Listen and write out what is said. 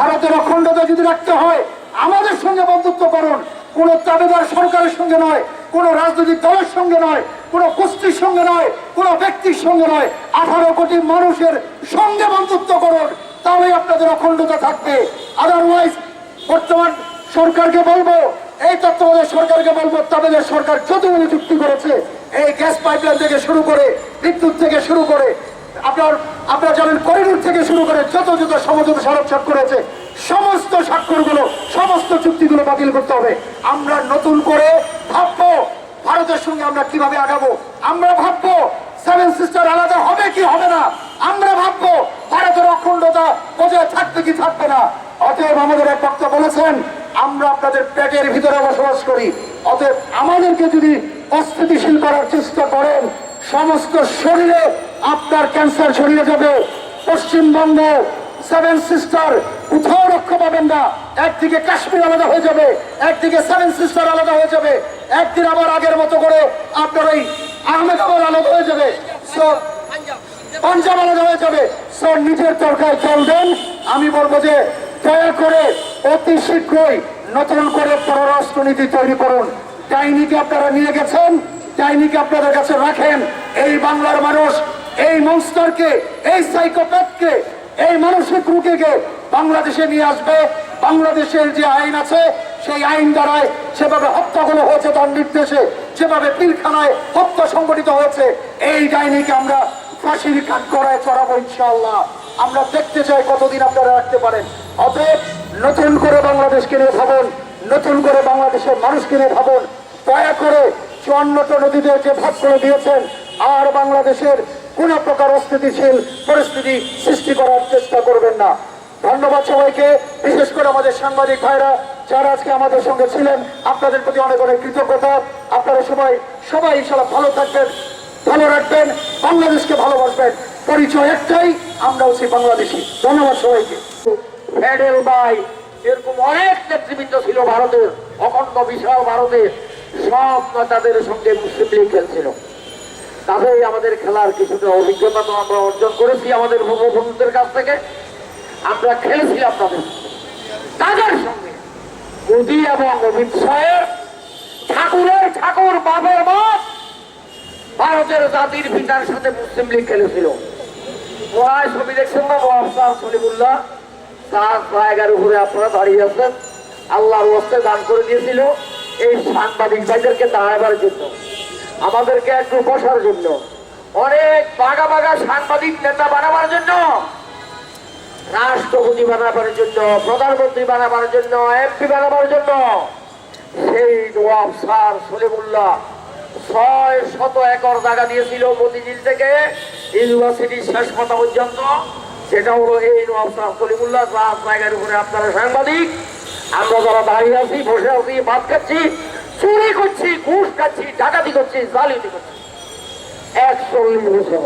ভারতের অখণ্ডতা যদি রাখতে হয়, আমাদের সঙ্গে বন্ধুত্ব করুন। কোন তাবেদার সরকারের সঙ্গে নয়, কোন রাজনৈতিক দলের সঙ্গে নয়, কোন গোষ্ঠীর সঙ্গে নয়, কোন ব্যক্তির সঙ্গে নয়। আঠারো কোটি মানুষের সঙ্গে বন্ধুত্ব করুন তাহলে আপনাদের অখণ্ডতা থাকবে। আদারওয়াইজ বর্তমান সরকারকে বলব, এই তত্ত্বাবধায়ক সরকারকে বলব তাদের সরকার যতগুলো চুক্তি করেছে, এই গ্যাস পাইপলাইন থেকে শুরু করে, বিদ্যুৎ থেকে শুরু করে, আপনার আপনারা জানেন করিডোর থেকে শুরু করে যত যত সমঝোতা স্মারক স্বাক্ষর করেছে সমস্ত স্বাক্ষরগুলো, সমস্ত চুক্তিগুলো বাতিল করতে হবে। আমরা নতুন করে ভাববো ভারতের সঙ্গে আমরা কীভাবে আগাবো। আমরা ভাববো সেভেন সিস্টার আলাদা হবে কি হবে না? আমরা ভাববো ভারতের অখণ্ডতা বজায় থাকবে কি থাকবে না? অতএব আমাদের এক বক্তা বলেছেন, আমরা আপনাদের পেটের ভিতরে বসবাস করি। অতএব আমাদেরকে যদি অস্থিতিশীল করার চেষ্টা করেন, সমস্ত শরীরে আপনার ক্যান্সার শরীরে যাবে। পশ্চিমবঙ্গ সেভেন সিস্টার কোথাও রক্ষা পাবেন না। একদিকে কাশ্মীর আলাদা হয়ে যাবে, একদিকে সেভেন সিস্টার আলাদা হয়ে যাবে। একদিন আবার আগের মতো করে আপনার ওই আহমেদাবাদ আলাদা হয়ে যাবে। পাঞ্জাব আলাদা হয়ে যাবে। স্যার নিজের তরকায় জল দেন। আমি বলব যে, দয়া করে অতি শীঘ্রই নতুন করে পররাষ্ট্রনীতি তৈরি করুন। ডাইনিকে আপনারা নিয়ে গেছেন, ডাইনিকে আপনাদের কাছে রাখেন। এই বাংলার মানুষ এই মনস্টারকে এই সাইকোপ্যাথকে এই মানসিক রুগীকে বাংলাদেশে নিয়ে আসবে। বাংলাদেশের যে আইন আছে, সেই আইন দ্বারায় সেভাবে হত্যাগুলো হয়েছে তার নির্দেশে যেভাবে পিলখানায় হত্যা সংগঠিত হয়েছে। এই ডাইনিকে আমরা ফাঁসির কাঠ করায় চড়াবো ইনশাল্লাহ আমরা দেখতে চাই কতদিন আপনারা রাখতে পারেন। অতএব নতুন করে বাংলাদেশকে নিয়ে ভাবুন, নতুন করে বাংলাদেশের মানুষকে নিয়ে ভাবুন। দয়া করে চুয়ান্নটা নদীদেরকে ভাগ করে দিয়েছেন আর বাংলাদেশের কোন প্রকার অস্থিতিশীল পরিস্থিতি সৃষ্টি করার চেষ্টা করবেন না। ধন্যবাদ সবাইকে। বিশেষ করে আমাদের সাংবাদিক ভাইরা, যারা আজকে আমাদের সঙ্গে ছিলেন, আপনাদের প্রতি অনেক অনেক কৃতজ্ঞতা। আপনারা সবাই সবাই ইনশাল্লাহ ভালো থাকবেন, ভালো রাখবেন, বাংলাদেশকে ভালোবাসবেন। পরিচয় একটাই আমরা হচ্ছি বাংলাদেশি। ধন্যবাদ সবাইকে। ফেডেল বাই এরকম অনেক নেতৃবৃন্দ ছিল ভারতের, অখণ্ড বিশাল ভারতের, সব নেতাদের সঙ্গে মুসলিম লীগ খেলছিল। তাতেই আমাদের খেলার কিছুটা অভিজ্ঞতা তো আমরা অর্জন করেছি আমাদের বন্ধুদের কাছ থেকে। আমরা তাদের সঙ্গে। তাদের সঙ্গে মোদী এবং অমিত শাহের ঠাকুরের ঠাকুর বাপের বাপ ভারতের জাতির পিতার সাথে মুসলিম লীগ খেলেছিল। মহায় ছবি দেখছেন না? মহাস্তার সলিমুল্লাহ, তার জায়গার উপরে আপনারা দাঁড়িয়ে আছেন। আল্লাহর হস্তে দান করে দিয়েছিল। এই সাংবাদিক ভাইদেরকে দাঁড়াবার জন্য আমাদেরকে একটু বসার জন্য। অনেক বাগা বাগা সাংবাদিক নেতা বানাবার জন্য, রাষ্ট্রপতি বানাবার জন্য, প্রধানমন্ত্রী বানাবার জন্য, এমপি বানাবার জন্য। সেই নওয়াব স্যার সলিমুল্লাহ ছয় শত একর জায়গা দিয়েছিল মতিঝিল থেকে, ইউনিভার্সিটি শেষ কথা পর্যন্ত। সেটা হলো এই নওয়াব স্যার সলিমুল্লাহ জায়গার উপরে আপনারা সাংবাদিক। আমরা যারা দাঁড়িয়ে আছি, বসে আছি, ভাত খাচ্ছি চুরি করছি ঘুষ খাচ্ছি ডাকাতি করছি জালিয়াতি করছি। একচল্লিশ বছর